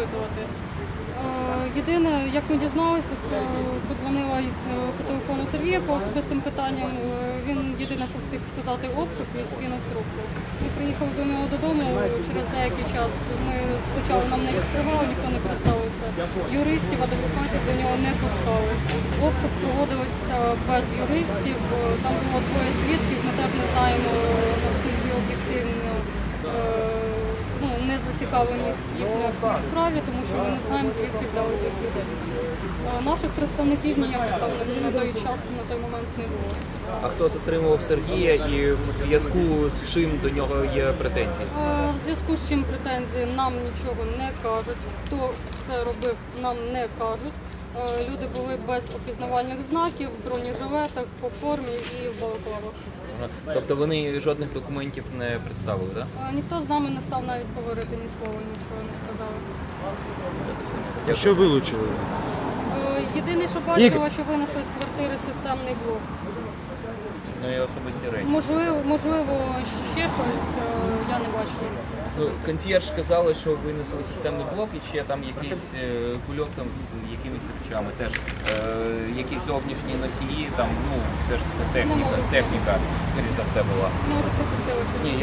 розпитувати. Е, Єдине, як ми дізналися, це подзвонила е, по телефону Сергія по особистим питанням. Е, Він єдине, що встиг сказати обшук і скинув трубку. Ми приїхали до нього додому через деякий час. Ми спочатку нам не відкривали, ніхто не представився. Юристів, адвокатів до нього не пускали. Обшук проводився без юристів. Там було двоє свідків. Ми теж не знаємо наскільки об'єктивно. е, Ну, не зацікавленість їхня в цій справі, тому що ми не знаємо, звідки взяли тих людей. Е, Наших представників ніяких там на той час, на той момент не було. А хто затримував Сергія і в зв'язку з чим до нього є претензії? Е, В зв'язку з чим претензії нам нічого не кажуть. Хто це робив, нам не кажуть. Е, Люди були без опізнавальних знаків, в бронежилетах, по формі і в балаклавах. Тобто вони жодних документів не представили, так? Е, Ніхто з нами не став навіть говорити ні слова, нічого не сказали. А що вилучили? Е, Єдине, що бачила, що винесли з квартири системний блок. Ну і особисті речі. Можливо, можливо, ще щось е, я не бачила. Ну, консьєрж сказали, що винесли системний блок і ще там якийсь е, кульок там з якимись речами. Теж е, якісь зовнішні носії, там ну теж це техніка, техніка, скоріш за все була. Може. Ні, я